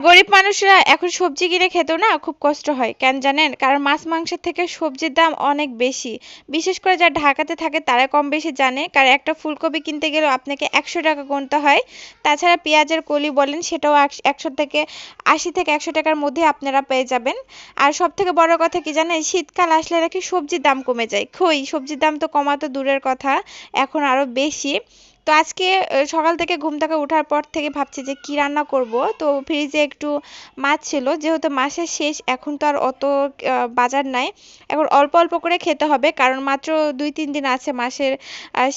গরিব মানুষরা এখন সবজি কিনে খেতেও না খুব কষ্ট হয়। কেন জানেন? কারণ মাছ মাংসের থেকে সবজির দাম অনেক বেশি। বিশেষ করে যারা ঢাকাতে থাকে তারা কম বেশি জানে। কারণ একটা ফুলকপি কিনতে গেলেও আপনাকে একশো টাকা গুনতে হয়। তাছাড়া পেঁয়াজের কলি বলেন, সেটাও একশো থেকে আশি থেকে একশো টাকার মধ্যে আপনারা পেয়ে যাবেন। আর সব থেকে বড় কথা কি জানেন? শীতকাল আসলে নাকি সবজির দাম কমে যায়। খই, সবজির দাম তো কমা তো দূরের কথা। এখন আরও বেশি। তো আজকে সকাল থেকে ঘুম থেকে ওঠার পর থেকে ভাবছি যে কি রান্না করব। তো ফ্রিজে একটু মাছ ছিল, যেহেতু মাসের শেষ, এখন তো আর অত বাজার নাই। এখন অল্প অল্প করে খেতে হবে, কারণ মাত্র দুই তিন দিন আছে মাসের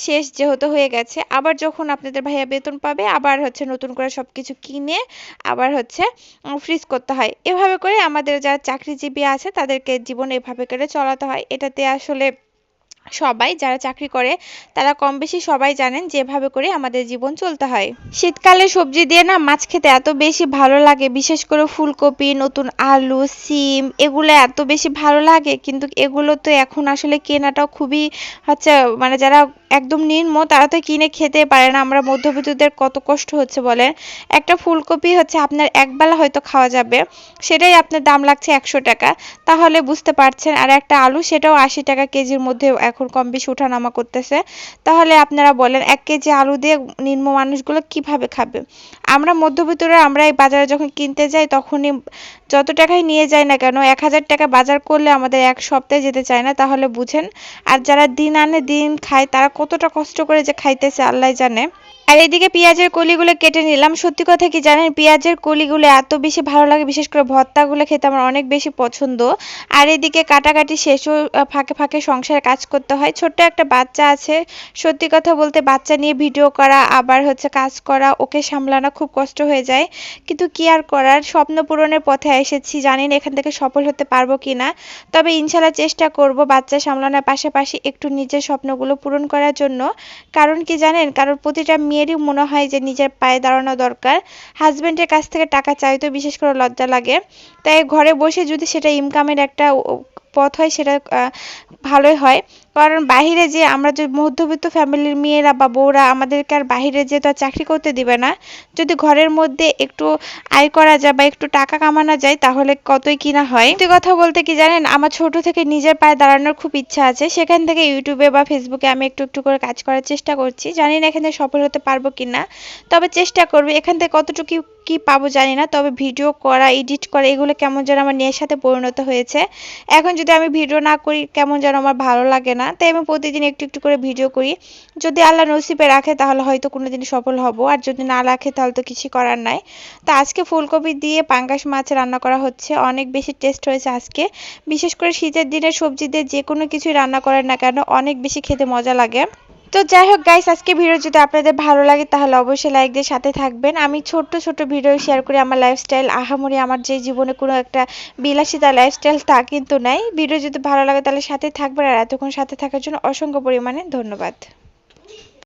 শেষ যেহেতু হয়ে গেছে। আবার যখন আপনাদের ভাইয়া বেতন পাবে, আবার হচ্ছে নতুন করে সব কিছু কিনে আবার হচ্ছে ফ্রিজ করতে হয়। এভাবে করে আমাদের যারা চাকরিজীবী আছে, তাদেরকে জীবন এভাবে করে চলাতে হয়। এটাতে আসলে সবাই যারা চাকরি করে, তারা কম বেশি সবাই জানেন যেভাবে করে আমাদের জীবন চলতে হয়। শীতকালে সবজি দিয়ে না মাছ খেতে এত বেশি ভালো লাগে, বিশেষ করে ফুলকপি, নতুন আলু, সিম, এগুলো এত বেশি ভালো লাগে, কিন্তু এগুলো তো এখন আসলে কেনাটাও খুবই হচ্ছে মানে যারা একদম নিম্ন, তারা তো কিনে খেতে পারে না। আমরা মধ্যবিত্তদের কত কষ্ট হচ্ছে বলেন। একটা ফুলকপি হচ্ছে আপনার একবেলা হয়তো খাওয়া যাবে, সেটাই আপনার দাম লাগছে একশো টাকা। তাহলে বুঝতে পারছেন, আর একটা আলু সেটাও আশি টাকা কেজির মধ্যে এখন কম বেশি ওঠানামা করতেছে। তাহলে আপনারা বলেন, এক কেজি আলু দিয়ে নিম্ন মানুষগুলো কীভাবে খাবে? আমরা মধ্যবিত্তরা, আমরা এই বাজারে যখন কিনতে যাই, তখনই যত টাকায় নিয়ে যাই না কেন, এক হাজার টাকা বাজার করলে আমাদের এক সপ্তাহে যেতে চায় না। তাহলে বুঝেন, আর যারা দিন আনে, দিন খায়, তারা কতটা কষ্ট করে যে খাইতেছে আল্লাহ জানে। আর এদিকে পেঁয়াজের কলিগুলো কেটে নিলাম। সত্যি কথা কি জানেন, পেঁয়াজের কলিগুলো এত বেশি ভালো লাগে, বিশেষ করে ভর্তাগুলো খেতে আমার অনেক বেশি পছন্দ। আর এদিকে কাটাকাটি শেষও ফাঁকে ফাঁকে সংসারে কাজ করতে হয়। ছোট্ট একটা বাচ্চা আছে, সত্যি কথা বলতে বাচ্চা নিয়ে ভিডিও করা, আবার হচ্ছে কাজ করা, ওকে সামলানো খুব কষ্ট হয়ে যায়। কিন্তু কি আর করার? স্বপ্ন পূরণের পথে এসেছি, জানি না এখান থেকে সফল হতে পারব কি না তবে ইনশাল্লাহ চেষ্টা করব বাচ্চা সামলানোর পাশাপাশি একটু নিজের স্বপ্নগুলো পূরণ করার জন্য। কারণ কি জানেন কারণ প্রতিটা মেয়েরই মনে হয় যে নিজের পায়ে দাঁড়ানো দরকার। হাজব্যান্ডের কাছ থেকে টাকা চাইতেও বিশেষ করে লজ্জা লাগে। তাই ঘরে বসে যদি সেটা ইনকামের একটা পথ হয় সেটা ভালোই হয়। কারণ বাহিরে যে আমরা যে মধ্যবিত্ত ফ্যামিলির মেয়েরা বা বউরা আমাদেরকে আর বাহিরে যে তো চাকরি করতে দিবে না, যদি ঘরের মধ্যে একটু আয় করা যায় বা একটু টাকা কামানো যায় তাহলে কতই কিনা হয়। সত্যি কথা বলতে কি জানেন, আমার ছোট থেকে নিজের পায়ে দাঁড়ানোর খুব ইচ্ছা আছে। সেখান থেকে ইউটিউবে বা ফেসবুকে আমি একটু একটু করে কাজ করার চেষ্টা করছি। জানি না এখানে সফল হতে পারব কিনা, তবে চেষ্টা করব এখান থেকে কতটুকু কি পাবো জানি না, তবে ভিডিও করা এডিট করা, এগুলো কেমন যেন আমার সাথে পরিণত হয়েছে। এখন যদি আমি ভিডিও না করি, কেমন যেন আমার ভালো লাগে না। তাই আমি প্রতিদিন একটু একটু করে ভিডিও করি। যদি আল্লাহ নসিবে রাখে, তাহলে হয়তো কোনো দিন সফল হব। আর যদি না রাখে, তাহলে তো কিছু করার নাই। তো আজকে ফুলকপি দিয়ে পাঙ্গাস মাছ রান্না করা হচ্ছে। অনেক বেশি টেস্ট হয়েছে আজকে। বিশেষ করে শীতের দিনে সবজি দিয়ে যে কোনো কিছুই রান্না করেন না কেন, অনেক বেশি খেতে মজা লাগে। তো যাই হোক গাইস আজকে ভিডিও যদি আপনাদের ভালো লাগে, তাহলে অবশ্যই লাইক দিয়ে সাথে থাকবেন। আমি ছোট্ট ছোট ভিডিও শেয়ার করি আমার লাইফস্টাইল আহামরি আমার যে জীবনে কোনো একটা বিলাসিতা লাইফস্টাইল তা কিন্তু নাই। ভিডিও যদি ভালো লাগে, তাহলে সাথে থাকবেন। আর এতক্ষণ সাথে থাকার জন্য অসংখ্য পরিমাণে ধন্যবাদ।